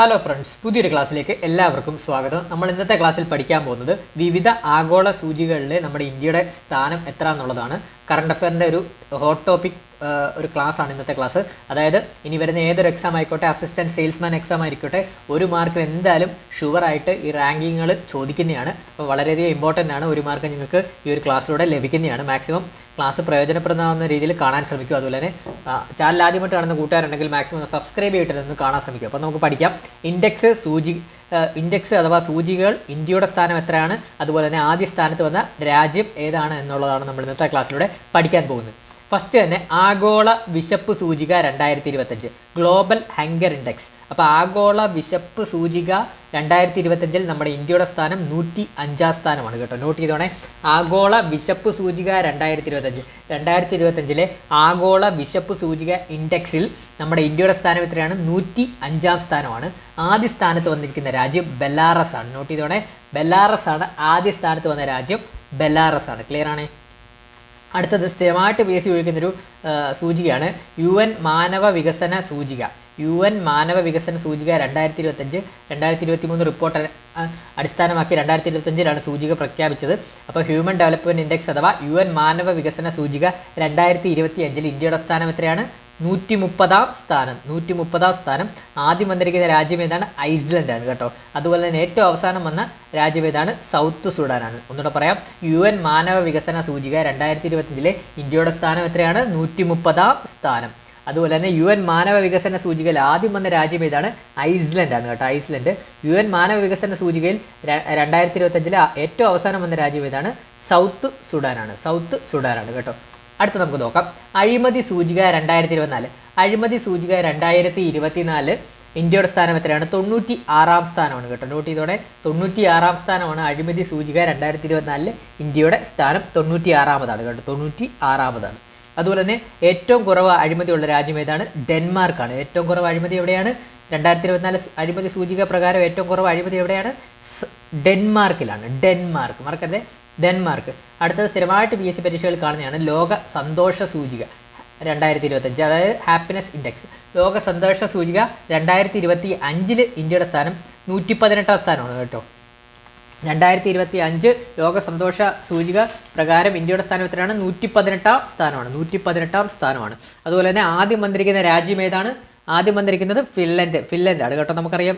Hello friends പുതിയൊരു ക്ലാസ്സിലേക്ക് എല്ലാവർക്കും സ്വാഗതം. നമ്മൾ ഇന്നത്തെ ക്ലാസ്സിൽ പഠിക്കാൻ പോകുന്നത് വിവിധ ആഗോള സൂചികളിലെ നമ്മുടെ ഇന്ത്യയുടെ സ്ഥാനം എത്ര എന്നുള്ളതാണ് കറണ്ട് അഫയറിന്റെ ഒരു ഹോട്ട് ടോപ്പിക് ഒരു ക്ലാസ് ആണ് ഇന്നത്തെ ക്ലാസ്. അതായത് ഇനി വരുന്ന ഏതൊരു എക്സാം ആയിക്കോട്ടെ അസിസ്റ്റന്റ് സെയിൽസ്മാൻ എക്സാം ആയിക്കോട്ടെ ഒരു മാർക്ക് എന്തായാലും ഷുവറായിട്ട് ഈ റാങ്കിങ്ങുകൾ ചോദിക്കുന്നതാണ്. അപ്പോൾ വളരെയധികം ഇമ്പോർട്ടന്റ് ആണ് ഒരു മാർക്ക് നിങ്ങൾക്ക് ഈ ഒരു ക്ലാസ്സിലൂടെ ലഭിക്കുന്നതാണ്. മാക്സിമം ക്ലാസ് പ്രയോജനപ്രദമാവുന്ന രീതിയിൽ കാണാൻ ശ്രമിക്കും. അതുപോലെ തന്നെ ചാനൽ ആദ്യമായിട്ട് കാണുന്ന കൂട്ടുകാരുണ്ടെങ്കിൽ മാക്സിമം സബ്സ്ക്രൈബ് ചെയ്തിട്ട് നിന്ന് കാണാൻ ശ്രമിക്കും. അപ്പോൾ നമുക്ക് പഠിക്കാം. ഇൻഡെക്സ് സൂചി ഇൻഡെക്സ് അഥവാ സൂചികകൾ ഇന്ത്യയുടെ സ്ഥാനം എത്രയാണ്? അതുപോലെ തന്നെ ആദ്യ സ്ഥാനത്ത് വന്ന രാജ്യം ഏതാണ് എന്നുള്ളതാണ് നമ്മൾ ഇന്നത്തെ ക്ലാസ്സിലൂടെ പഠിക്കാൻ പോകുന്നത്. ഫസ്റ്റ് തന്നെ ആഗോള വിശപ്പ് സൂചിക രണ്ടായിരത്തി ഇരുപത്തഞ്ച് ഗ്ലോബൽ ഹങ്കർ ഇൻഡെക്സ് അപ്പോൾ ആഗോള വിശപ്പ് സൂചിക രണ്ടായിരത്തി ഇരുപത്തഞ്ചിൽ നമ്മുടെ ഇന്ത്യയുടെ സ്ഥാനം നൂറ്റി അഞ്ചാം സ്ഥാനമാണ് കേട്ടോ. നോട്ട് ചെയ്തോണേ. ആഗോള വിശപ്പ് സൂചിക രണ്ടായിരത്തി ഇരുപത്തഞ്ച് രണ്ടായിരത്തി ഇരുപത്തഞ്ചിലെ ആഗോള വിശപ്പ് സൂചിക ഇൻഡെക്സിൽ നമ്മുടെ ഇന്ത്യയുടെ സ്ഥാനം എത്രയാണ്? നൂറ്റി അഞ്ചാം സ്ഥാനമാണ്. ആദ്യ സ്ഥാനത്ത് വന്നിരിക്കുന്ന രാജ്യം ബെലാറസ് ആണ് നോട്ട് ചെയ്തോണേ. ബെലാറസ് ആണ് ആദ്യ സ്ഥാനത്ത് വന്ന രാജ്യം ബെലാറസ് ആണ് ക്ലിയർ ആണേ? അടുത്തത് സ്ഥിരമായിട്ട് പി എസ് സി ഉപയോഗിക്കുന്നൊരു സൂചികയാണ്. യു എൻ മാനവ വികസന സൂചിക. യു എൻ മാനവ വികസന സൂചിക രണ്ടായിരത്തി ഇരുപത്തഞ്ച് രണ്ടായിരത്തി ഇരുപത്തി മൂന്ന് റിപ്പോർട്ട് അടിസ്ഥാനമാക്കി രണ്ടായിരത്തി ഇരുപത്തഞ്ചിലാണ് സൂചിക പ്രഖ്യാപിച്ചത്. അപ്പോൾ ഹ്യൂമൻ ഡെവലപ്മെന്റ് ഇൻഡെക്സ് അഥവാ യു എൻ മാനവ വികസന സൂചിക രണ്ടായിരത്തി ഇരുപത്തി അഞ്ചിൽ ഇന്ത്യയുടെ സ്ഥാനം എത്രയാണ്? നൂറ്റി മുപ്പതാം സ്ഥാനം നൂറ്റി മുപ്പതാം സ്ഥാനം. ആദ്യം വന്നിരിക്കുന്ന രാജ്യം ഏതാണ്? ഐസ്ലൻഡ് ആണ് കേട്ടോ. അതുപോലെ തന്നെ ഏറ്റവും അവസാനം വന്ന രാജ്യം ഏതാണ്? സൗത്ത് സുഡാനാണ് ഒന്നുകൂടെ പറയാം. യു എൻ മാനവ വികസന സൂചിക രണ്ടായിരത്തി ഇരുപത്തഞ്ചിലെ ഇന്ത്യയുടെ സ്ഥാനം എത്രയാണ്? നൂറ്റി മുപ്പതാം സ്ഥാനം. അതുപോലെ തന്നെ യു എൻ മാനവ വികസന സൂചികയിൽ ആദ്യം വന്ന രാജ്യം ഏതാണ്? ഐസ്ലൻഡ് ആണ് കേട്ടോ. ഐസ്ലൻഡ്. യു എൻ മാനവ വികസന സൂചികയിൽ രണ്ടായിരത്തി ഇരുപത്തഞ്ചിലെ ഏറ്റവും അവസാനം വന്ന രാജ്യം ഏതാണ്? സൗത്ത് സുഡാനാണ് സൗത്ത് സുഡാനാണ് കേട്ടോ. അടുത്ത നമുക്ക് നോക്കാം. അഴിമതി സൂചിക രണ്ടായിരത്തി ഇരുപത്തിനാല് അഴിമതി സൂചിക രണ്ടായിരത്തി ഇരുപത്തിനാല് ഇന്ത്യയുടെ സ്ഥാനം എത്രയാണ്? തൊണ്ണൂറ്റി ആറാം സ്ഥാനമാണ് കേട്ടോ. നോട്ട് ചെയ്തോടെ തൊണ്ണൂറ്റി ആറാം സ്ഥാനമാണ് അഴിമതി സൂചിക രണ്ടായിരത്തി ഇരുപത്തിനാലിൽ ഇന്ത്യയുടെ സ്ഥാനം തൊണ്ണൂറ്റി ആറാമതാണ് കേട്ടോ. തൊണ്ണൂറ്റി ആറാമതാണ് അതുപോലെ തന്നെ ഏറ്റവും കുറവ് അഴിമതിയുള്ള രാജ്യം ഏതാണ്? ഡെൻമാർക്കാണ്. ഏറ്റവും കുറവ് അഴിമതി എവിടെയാണ്? രണ്ടായിരത്തി ഇരുപത്തിനാല് അഴിമതി സൂചിക പ്രകാരം ഏറ്റവും കുറവ് അഴിമതി എവിടെയാണ്? ഡെൻമാർക്കിലാണ്. ഡെൻമാർക്ക്. മറക്കരുത്. ഡെൻമാർക്ക്. അടുത്തത് സ്ഥിരമായിട്ട് പി എസ് സി പരീക്ഷകൾ കാണുന്നതാണ് ലോക സന്തോഷ സൂചിക രണ്ടായിരത്തി ഇരുപത്തഞ്ച് അതായത് ഹാപ്പിനെസ് ഇൻഡെക്സ്. ലോക സന്തോഷ സൂചിക രണ്ടായിരത്തി ഇരുപത്തി അഞ്ചിൽ ഇന്ത്യയുടെ സ്ഥാനം നൂറ്റി പതിനെട്ടാം സ്ഥാനമാണ് കേട്ടോ. രണ്ടായിരത്തി ഇരുപത്തി അഞ്ച് ലോക സന്തോഷ സൂചിക പ്രകാരം ഇന്ത്യയുടെ സ്ഥാനം എത്രയാണ്? നൂറ്റി പതിനെട്ടാം സ്ഥാനമാണ്. നൂറ്റി പതിനെട്ടാം സ്ഥാനമാണ്. അതുപോലെ തന്നെ ആദ്യം വന്നിരിക്കുന്ന രാജ്യം ഏതാണ്? ആദ്യം വന്നിരിക്കുന്നത് ഫിൻലൻഡ് ഫിൻലൻഡാണ് കേട്ടോ. നമുക്കറിയാം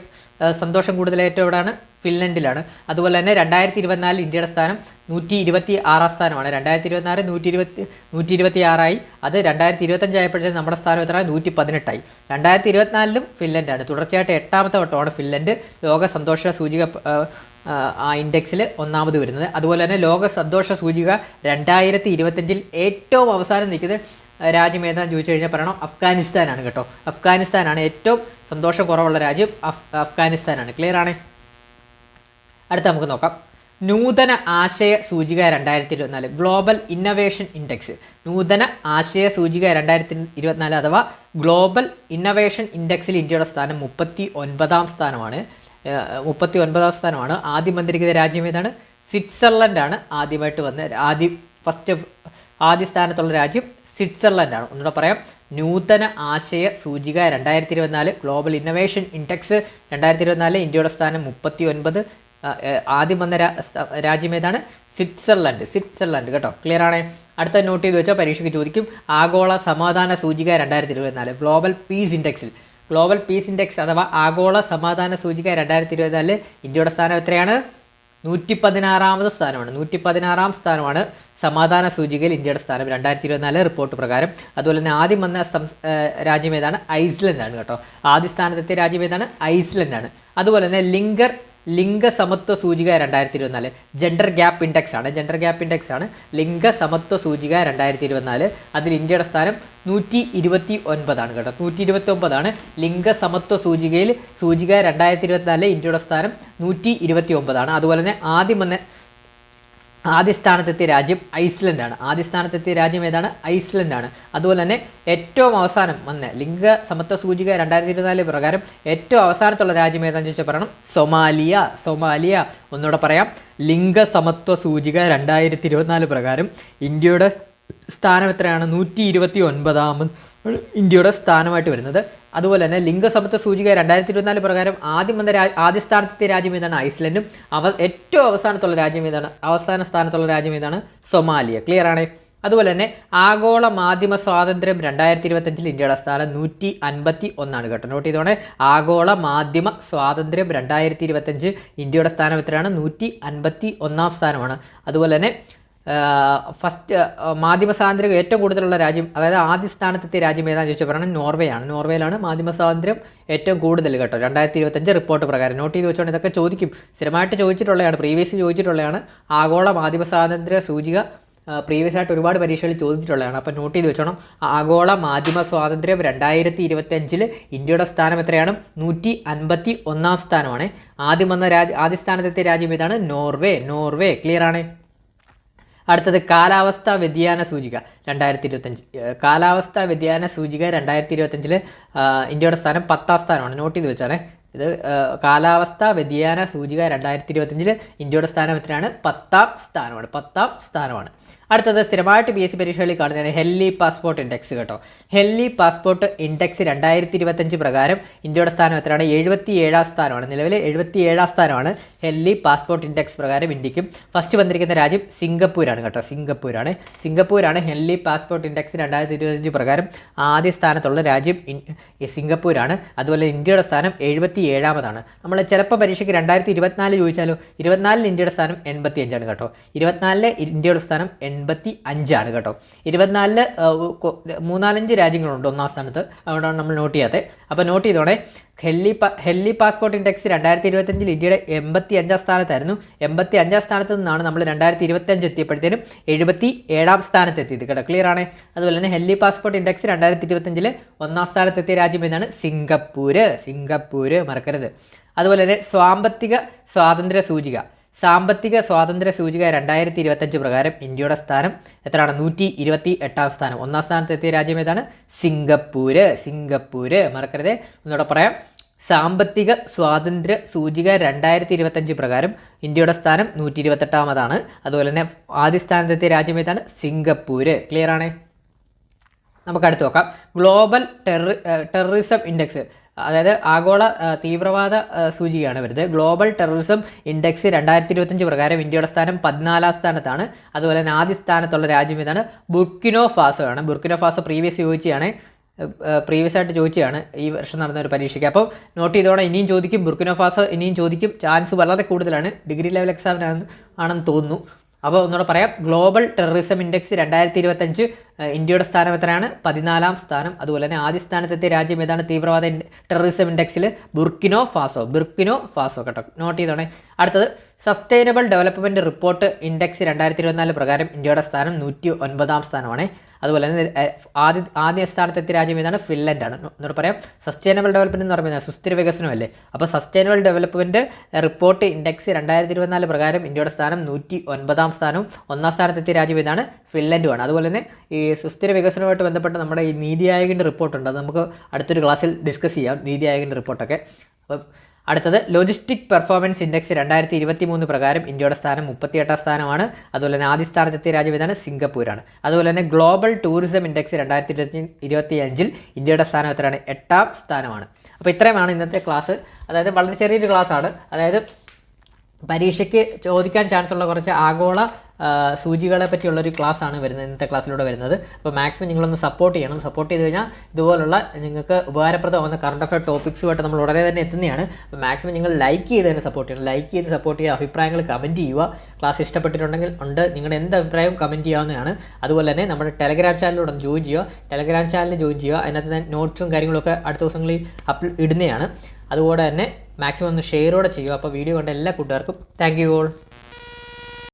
സന്തോഷം കൂടുതൽ ഏറ്റവും എവിടെയാണ് ഫിൻലൻഡിലാണ്. അതുപോലെ തന്നെ രണ്ടായിരത്തി ഇരുപത്തിനാലിൽ ഇന്ത്യയുടെ സ്ഥാനം നൂറ്റി ഇരുപത്തി ആറാം സ്ഥാനമാണ്. രണ്ടായിരത്തി ഇരുപത്തിനാല് നൂറ്റി ഇരുപത്തി നൂറ്റി ഇരുപത്തി ആറായി അത് രണ്ടായിരത്തി ഇരുപത്തഞ്ച് ആയപ്പോഴത്തേക്കും നമ്മുടെ സ്ഥാനം എത്രയാണ് നൂറ്റി പതിനെട്ടായി രണ്ടായിരത്തി ഇരുപത്തിനാലിലും ഫിൻലൻഡാണ്. തുടർച്ചയായിട്ട് എട്ടാമത്തെ വട്ടമാണ് ഫിൻലൻഡ് ലോക സന്തോഷ സൂചിക ആ ഇൻഡെക്സിൽ ഒന്നാമത് വരുന്നത്. അതുപോലെ തന്നെ ലോക സന്തോഷ സൂചിക രണ്ടായിരത്തി ഇരുപത്തഞ്ചിൽ ഏറ്റവും അവസാനം നിൽക്കുന്നത് രാജ്യം ഏതാണെന്ന് ചോദിച്ചു കഴിഞ്ഞാൽ പറയണം അഫ്ഗാനിസ്ഥാനാണ് കേട്ടോ. അഫ്ഗാനിസ്ഥാനാണ് ഏറ്റവും സന്തോഷം കുറവുള്ള രാജ്യം. അഫ് അഫ്ഗാനിസ്ഥാനാണ്. ക്ലിയർ ആണേ? അടുത്ത നമുക്ക് നോക്കാം. നൂതന ആശയ സൂചിക രണ്ടായിരത്തി ഇരുപത്തിനാല് ഗ്ലോബൽ ഇന്നവേഷൻ ഇൻഡെക്സ് നൂതന ആശയ സൂചിക രണ്ടായിരത്തി ഇരുപത്തിനാല് അഥവാ ഗ്ലോബൽ ഇന്നവേഷൻ ഇൻഡെക്സിൽ ഇന്ത്യയുടെ സ്ഥാനം മുപ്പത്തി ഒൻപതാം സ്ഥാനമാണ്. മുപ്പത്തി ഒൻപതാം സ്ഥാനമാണ്. ആദ്യം വന്നിരിക്കുന്ന രാജ്യം ഏതാണ്? സ്വിറ്റ്സർലൻഡാണ് ആദ്യമായിട്ട് വന്ന ആദ്യം ഫസ്റ്റ് ആദ്യ സ്ഥാനത്തുള്ള രാജ്യം. സ്വിറ്റ്സർലൻഡാണ്. ഒന്നുകൂടെ പറയാം. നൂതന ആശയ സൂചിക രണ്ടായിരത്തി ഇരുപത്തിനാല് ഗ്ലോബൽ ഇന്നവേഷൻ ഇൻഡെക്സ് രണ്ടായിരത്തി ഇരുപത്തിനാല് ഇന്ത്യയുടെ സ്ഥാനം മുപ്പത്തി ഒൻപത് ആദ്യം വന്ന രാജ്യം ഏതാണ്? സ്വിറ്റ്സർലൻഡ്. സ്വിറ്റ്സർലൻഡ് കേട്ടോ. ക്ലിയർ ആണേ? അടുത്ത നോട്ട് ചെയ്ത് വെച്ചാൽ പരീക്ഷയ്ക്ക് ചോദിക്കും. ആഗോള സമാധാന സൂചിക രണ്ടായിരത്തി ഇരുപത്തിനാല് ഗ്ലോബൽ പീസ് ഇൻഡെക്സിൽ ഗ്ലോബൽ പീസ് ഇൻഡെക്സ് അഥവാ ആഗോള സമാധാന സൂചിക രണ്ടായിരത്തി ഇരുപത്തിനാല് ഇന്ത്യയുടെ സ്ഥാനം എത്രയാണ്? നൂറ്റി പതിനാറാമത് സ്ഥാനമാണ്. നൂറ്റി പതിനാറാം സ്ഥാനമാണ് സമാധാന സൂചികയിൽ ഇന്ത്യയുടെ സ്ഥാനം. രണ്ടായിരത്തി ഇരുപത്തിനാല് റിപ്പോർട്ട് പ്രകാരം അതുപോലെ തന്നെ ആദ്യം വന്ന രാജ്യം ഏതാണ്? ഐസ്ലൻഡാണ് കേട്ടോ. ആദ്യ സ്ഥാനത്തെത്തിയ രാജ്യം ഏതാണ്? ഐസ്ലൻഡാണ്. അതുപോലെ തന്നെ ലിംഗർ ലിംഗ സമത്വ സൂചിക രണ്ടായിരത്തി ഇരുപത്തിനാല് ജെൻഡർ ഗ്യാപ്പ് ഇൻഡെക്സ് ആണ്. ജെൻഡർ ഗ്യാപ്പ് ഇൻഡെക്സ് ആണ്. ലിംഗസമത്വ സൂചിക രണ്ടായിരത്തി ഇരുപത്തിനാല് അതിൽ ഇന്ത്യയുടെ സ്ഥാനം നൂറ്റി ഇരുപത്തി ഒൻപതാണ് കേട്ടോ. നൂറ്റി ഇരുപത്തി ഒമ്പതാണ് ലിംഗസമത്വ സൂചികയിൽ സൂചിക രണ്ടായിരത്തി ഇരുപത്തിനാല് ഇന്ത്യയുടെ സ്ഥാനം നൂറ്റി ഇരുപത്തി ഒമ്പതാണ് അതുപോലെ തന്നെ ആദ്യം വന്ന ആദ്യ സ്ഥാനത്തെത്തിയ രാജ്യം ഐസ്ലൻഡാണ്. ആദ്യ സ്ഥാനത്തെത്തിയ രാജ്യം ഏതാണ്? ഐസ്ലൻഡാണ്. അതുപോലെ തന്നെ ഏറ്റവും അവസാനം വന്ന ലിംഗ സമത്വ സൂചിക രണ്ടായിരത്തി ഇരുപത്തിനാല് പ്രകാരം ഏറ്റവും അവസാനത്തുള്ള രാജ്യം ഏതാണെന്ന് ചോദിച്ചാൽ പറയണം. സൊമാലിയ. സൊമാലിയ ഒന്നുകൂടെ പറയാം. ലിംഗ സമത്വ സൂചിക രണ്ടായിരത്തി ഇരുപത്തിനാല് പ്രകാരം ഇന്ത്യയുടെ സ്ഥാനം എത്രയാണ്? നൂറ്റി ഇരുപത്തി ഒൻപതാമത് ഇന്ത്യയുടെ സ്ഥാനമായിട്ട് വരുന്നത്. അതുപോലെ തന്നെ ലിംഗസമത്വ സൂചിക രണ്ടായിരത്തി ഇരുപത്തിനാല് പ്രകാരം ആദ്യം വന്ന രാ ആദ്യ സ്ഥാനത്തെ രാജ്യം ഏതാണ്? ഐസ്ലൻഡും. അവ ഏറ്റവും അവസാനത്തുള്ള രാജ്യം ഏതാണ്? അവസാന സ്ഥാനത്തുള്ള രാജ്യം ഏതാണ്? സൊമാലിയ. ക്ലിയർ ആണേ? അതുപോലെ തന്നെ ആഗോള മാധ്യമ സ്വാതന്ത്ര്യം രണ്ടായിരത്തി ഇരുപത്തഞ്ചിൽ ഇന്ത്യയുടെ സ്ഥാനം നൂറ്റി അൻപത്തി ഒന്നാണ് കേട്ടോ. നോട്ട് ചെയ്തോണേ. ആഗോള മാധ്യമ സ്വാതന്ത്ര്യം രണ്ടായിരത്തി ഇരുപത്തഞ്ച് ഇന്ത്യയുടെ സ്ഥാനം എത്രയാണ്? നൂറ്റി അൻപത്തി ഒന്നാം സ്ഥാനമാണ്. അതുപോലെ തന്നെ ഫസ്റ്റ് മാധ്യമ സ്വാതന്ത്ര്യം ഏറ്റവും കൂടുതലുള്ള രാജ്യം അതായത് ആദ്യ സ്ഥാനത്തെത്തിയ രാജ്യം ഏതാണെന്ന് ചോദിച്ചാൽ പറയുന്നത് നോർവേയാണ്. നോർവേയിലാണ് മാധ്യമ സ്വാതന്ത്ര്യം ഏറ്റവും കൂടുതൽ കേട്ടോ. രണ്ടായിരത്തി ഇരുപത്തഞ്ച് റിപ്പോർട്ട് പ്രകാരം. നോട്ട് ചെയ്ത് വെച്ചുകൊണ്ട് ഇതൊക്കെ ചോദിക്കും. സ്ഥിരമായിട്ട് ചോദിച്ചിട്ടുള്ളതാണ് പ്രീവിയസ് ചോദിച്ചിട്ടുള്ളതാണ് ആഗോള മാധ്യമ സ്വാതന്ത്ര്യ സൂചിക പ്രീവിയസ് ആയിട്ട് ഒരുപാട് പരീക്ഷകളിൽ ചോദിച്ചിട്ടുള്ളതാണ്. അപ്പോൾ നോട്ട് ചെയ്ത് വെച്ചോണം. ആഗോള മാധ്യമ സ്വാതന്ത്ര്യം രണ്ടായിരത്തി ഇരുപത്തഞ്ചിൽ ഇന്ത്യയുടെ സ്ഥാനം എത്രയാണ്? നൂറ്റി അൻപത്തി ഒന്നാം സ്ഥാനമാണ്. ആദ്യം വന്ന രാജ്യ ആദ്യ സ്ഥാനത്തെത്തിയ രാജ്യം ഏതാണ്? നോർവേ. നോർവേ. ക്ലിയർ ആണ്? അടുത്തത് കാലാവസ്ഥാ വ്യതിയാന സൂചിക രണ്ടായിരത്തി ഇരുപത്തഞ്ച് കാലാവസ്ഥാ വ്യതിയാന സൂചിക രണ്ടായിരത്തി ഇരുപത്തഞ്ചിൽ ഇന്ത്യയുടെ സ്ഥാനം പത്താം സ്ഥാനമാണ്. നോട്ട് ചെയ്ത് വെച്ചാണേ ഇത് കാലാവസ്ഥാ വ്യതിയാന സൂചിക രണ്ടായിരത്തി ഇരുപത്തഞ്ചിൽ ഇന്ത്യയുടെ സ്ഥാനം എത്രയാണ്? പത്താം സ്ഥാനമാണ്. പത്താം സ്ഥാനമാണ്. അടുത്തത് സ്ഥിരമായിട്ട് പി എസ് സി പരീക്ഷകളിൽ കാണുന്നതാണ് ഹെല്ലി പാസ്പോർട്ട് ഇൻഡെക്സ് കേട്ടോ. ഹെല്ലി പാസ്പോർട്ട് ഇൻഡെക്സ് രണ്ടായിരത്തി ഇരുപത്തഞ്ച് പ്രകാരം ഇന്ത്യയുടെ സ്ഥാനം എത്രയാണ്? എഴുപത്തി ഏഴാം സ്ഥാനമാണ്. നിലവിൽ എഴുപത്തി ഏഴാം സ്ഥാനമാണ് ഹെല്ലി പാസ്പോർട്ട് ഇൻഡെക്സ് പ്രകാരം ഇന്ത്യക്കും. ഫസ്റ്റ് വന്നിരിക്കുന്ന രാജ്യം സിംഗപ്പൂരാണ് കേട്ടോ. സിംഗപ്പൂരാണ്. സിംഗപ്പൂരാണ് ഹെല്ലി പാസ്പോർട്ട് ഇൻഡെക്സ് രണ്ടായിരത്തി ഇരുപത്തഞ്ച് പ്രകാരം ആദ്യ സ്ഥാനത്തുള്ള രാജ്യം സിംഗപ്പൂരാണ്. അതുപോലെ ഇന്ത്യയുടെ സ്ഥാനം എഴുപത്തി ഏഴാമതാണ് നമ്മൾ ചിലപ്പോൾ പരീക്ഷയ്ക്ക് രണ്ടായിരത്തി ഇരുപത്തിനാല് ചോദിച്ചാലോ? ഇരുപത്തിനാലിൽ ഇന്ത്യയുടെ സ്ഥാനം എൺപത്തി അഞ്ചാണ് കേട്ടോ. ഇരുപത്തിനാലിലെ ഇന്ത്യയുടെ സ്ഥാനം എൺപത്തി അഞ്ചാണ് കേട്ടോ. ഇരുപത്തിനാലിൽ മൂന്നാലഞ്ച് രാജ്യങ്ങളുണ്ട് ഒന്നാം സ്ഥാനത്ത്. അതുകൊണ്ടാണ് നമ്മൾ നോട്ട് ചെയ്യാത്തത് അപ്പോൾ നോട്ട് ചെയ്തോണേ ഹെല്ലി പാ ഹെല്ലി പാസ്പോർട്ട് ഇൻഡെക്സ് രണ്ടായിരത്തി ഇരുപത്തഞ്ചിൽ ഇന്ത്യയുടെ എൺപത്തി അഞ്ചാം സ്ഥാനത്തായിരുന്നു. എൺപത്തി അഞ്ചാം സ്ഥാനത്ത് നിന്നാണ് നമ്മൾ രണ്ടായിരത്തി ഇരുപത്തി അഞ്ച് എത്തിയപ്പോഴത്തേനും എഴുപത്തി ഏഴാം സ്ഥാനത്തെത്തിയത് കേട്ടോ. ക്ലിയർ ആണ്? അതുപോലെ തന്നെ ഹെല്ലി പാസ്പോർട്ട് ഇൻഡെക്സ് രണ്ടായിരത്തി ഇരുപത്തഞ്ചിൽ ഒന്നാം സ്ഥാനത്തെത്തിയ രാജ്യം ഏതാണ്? സിംഗപ്പൂര്. സിംഗപ്പൂര് മറക്കരുത്. അതുപോലെ തന്നെ സാമ്പത്തിക സ്വാതന്ത്ര്യ സൂചിക സാമ്പത്തിക സ്വാതന്ത്ര്യ സൂചിക രണ്ടായിരത്തി ഇരുപത്തഞ്ച് പ്രകാരം ഇന്ത്യയുടെ സ്ഥാനം എത്രയാണ്? നൂറ്റി ഇരുപത്തി എട്ടാം സ്ഥാനം. ഒന്നാം സ്ഥാനത്തെത്തിയ രാജ്യം ഏതാണ്? സിംഗപ്പൂര്. സിംഗപ്പൂര്. മറക്കരുത്. ഒന്നുകൂടെ പറയാം. സാമ്പത്തിക സ്വാതന്ത്ര്യ സൂചിക രണ്ടായിരത്തി ഇരുപത്തഞ്ച് പ്രകാരം ഇന്ത്യയുടെ സ്ഥാനം നൂറ്റി ഇരുപത്തെട്ടാമതാണ് അതുപോലെ തന്നെ ആദ്യ സ്ഥാനത്തെത്തിയ രാജ്യം ഏതാണ്? സിംഗപ്പൂര്. ക്ലിയർ ആണേ? നമുക്ക് അടുത്ത് നോക്കാം. Global terror terrorism index. അതായത് ആഗോള തീവ്രവാദ സൂചികയാണ് വരുന്നത്. ഗ്ലോബൽ ടെററിസം ഇൻഡെക്സ് രണ്ടായിരത്തി ഇരുപത്തഞ്ച് പ്രകാരം ഇന്ത്യയുടെ സ്ഥാനം പതിനാലാം സ്ഥാനത്താണ്. അതുപോലെ തന്നെ ആദ്യ സ്ഥാനത്തുള്ള രാജ്യം ഇതാണ് ബുർക്കിനോ ഫാസോ ആണ്. ബുർക്കിനോ ഫാസോ പ്രീവിയസ് ചോദിച്ചാണ് പ്രീവിയസ് ആയിട്ട് ചോദിച്ചതാണ് ഈ വർഷം നടന്ന ഒരു പരീക്ഷയ്ക്ക്. അപ്പോൾ നോട്ട് ചെയ്തോടെ ഇനിയും ചോദിക്കും. ബുർക്കിനോ ഫാസോ ഇനിയും ചോദിക്കും. ചാൻസ് വളരെ കൂടുതലാണ്. ഡിഗ്രി ലെവൽ എക്സാമിനാണ് ആണെന്ന് തോന്നുന്നു. അപ്പോൾ ഒന്നുകൂടെ പറയാം. ഗ്ലോബൽ ടെററിസം ഇൻഡെക്സ് രണ്ടായിരത്തി ഇരുപത്തഞ്ച് ഇന്ത്യയുടെ സ്ഥാനം എത്രയാണ്? പതിനാലാം സ്ഥാനം. അതുപോലെ തന്നെ ആദ്യ സ്ഥാനത്തെത്തിയ രാജ്യം ഏതാണ്? തീവ്രവാദ ടെററിസം ഇൻഡെക്സിൽ ബുർക്കിനോ ഫാസോ ബുർക്കിനോ ഫാസോ കേട്ടോ. നോട്ട് ചെയ്തോണേ. അടുത്തത് സസ്റ്റൈനബിൾ ഡെവലപ്മെന്റ് റിപ്പോർട്ട് ഇൻഡെക്സ് രണ്ടായിരത്തി ഇരുപത്തിനാല് പ്രകാരം ഇന്ത്യയുടെ സ്ഥാനം നൂറ്റി ഒൻപതാം സ്ഥാനമാണ്. അതുപോലെ തന്നെ ആദ്യ ആദ്യ സ്ഥാനത്തെത്തിയ രാജ്യം ഏതാണ്? ഫിൻലൻഡാണ്. എന്നോട് പറയാം. സസ്റ്റൈനബിൾ ഡെവലപ്മെന്റ് എന്ന് പറയുന്നത് സുസ്ഥിര വികസനമല്ലേ? അപ്പോൾ സസ്റ്റൈനബിൾ ഡെവലപ്മെന്റ് റിപ്പോർട്ട് ഇൻഡെക്സ് രണ്ടായിരത്തി ഇരുപത്തിനാല് പ്രകാരം ഇന്ത്യയുടെ സ്ഥാനം നൂറ്റി ഒൻപതാം സ്ഥാനവും ഒന്നാം സ്ഥാനത്തെത്തിയ രാജ്യം ഏതാണ്? ഫിൻലൻഡുമാണ്. അതുപോലെ തന്നെ ഈ സുസ്ഥിര വികസനവുമായിട്ട് ബന്ധപ്പെട്ട് നമ്മുടെ ഈ നീതി ആയോഗിന്റെ റിപ്പോർട്ടുണ്ട് അത് നമുക്ക് അടുത്തൊരു ക്ലാസ്സിൽ ഡിസ്കസ് ചെയ്യാം. നീതി ആയോഗിന്റെ റിപ്പോർട്ടൊക്കെ അപ്പം അടുത്തത് ലോജിസ്റ്റിക് പെർഫോമൻസ് ഇൻഡെക്സ് രണ്ടായിരത്തി ഇരുപത്തി മൂന്ന് പ്രകാരം ഇന്ത്യയുടെ സ്ഥാനം മുപ്പത്തിയെട്ടാം സ്ഥാനമാണ്. അതുപോലെ തന്നെ ആദ്യ സ്ഥാനത്തെത്തിയ രാജ്യം ഇതാണ് സിംഗപ്പൂരാണ്. അതുപോലെ തന്നെ ഗ്ലോബൽ ടൂറിസം ഇൻഡെക്സ് രണ്ടായിരത്തി ഇരുപത്തി ഇരുപത്തി അഞ്ചിൽ ഇന്ത്യയുടെ സ്ഥാനം എത്രയാണ്? എട്ടാം സ്ഥാനമാണ്. അപ്പോൾ ഇത്രയുമാണ് ഇന്നത്തെ ക്ലാസ് അതായത് വളരെ ചെറിയൊരു ക്ലാസ്സാണ് അതായത് പരീക്ഷയ്ക്ക് ചോദിക്കാൻ ചാൻസ് ഉള്ള കുറച്ച് ആഗോള സൂചികളെ പറ്റിയുള്ളൊരു ആണ് വരുന്നത് ഇന്നത്തെ ക്ലാസ്സിലൂടെ വരുന്നത്. അപ്പോൾ മാക്സിമം നിങ്ങളൊന്ന് സപ്പോർട്ട് ചെയ്യണം. സപ്പോർട്ട് ചെയ്ത് കഴിഞ്ഞാൽ ഇതുപോലുള്ള നിങ്ങൾക്ക് ഉപകാരപ്രദമാകുന്ന കറണ്ട് അഫയർ ടോപ്പിക്സുമായിട്ട് നമ്മൾ ഉടനെ തന്നെ എത്തുന്നതാണ്. അപ്പോൾ മാക്സിമം നിങ്ങൾ ലൈക്ക് ചെയ്ത് തന്നെ സപ്പോർട്ട് ചെയ്യണം. ലൈക്ക് ചെയ്ത് സപ്പോർട്ട് ചെയ്യുക അഭിപ്രായങ്ങൾ കമന്റ് ചെയ്യുക. ക്ലാസ് ഇഷ്ടപ്പെട്ടിട്ടുണ്ടെങ്കിൽ ഉണ്ട്. നിങ്ങളുടെ എന്ത് അഭിപ്രായവും കമന്റ് ചെയ്യാവുന്നതാണ്. അതുപോലെ തന്നെ നമ്മുടെ ടെലഗ്രാം ചാനലിലൂടെ ജോയിൻ ചെയ്യുക. ടെലഗ്രാം ചാനലിൽ ജോയിൻ ചെയ്യുക. അതിനകത്ത് തന്നെ നോട്ട്സും കാര്യങ്ങളൊക്കെ അടുത്ത ദിവസങ്ങളിൽ അപ്പ് ഇടുന്നതാണ്. അതുപോലെ തന്നെ മാക്സിമം ഒന്ന് ഷെയറോടെ ചെയ്യുക. അപ്പോൾ വീഡിയോ കണ്ട എല്ലാ കൂട്ടുകാർക്കും താങ്ക് യു ഓൾ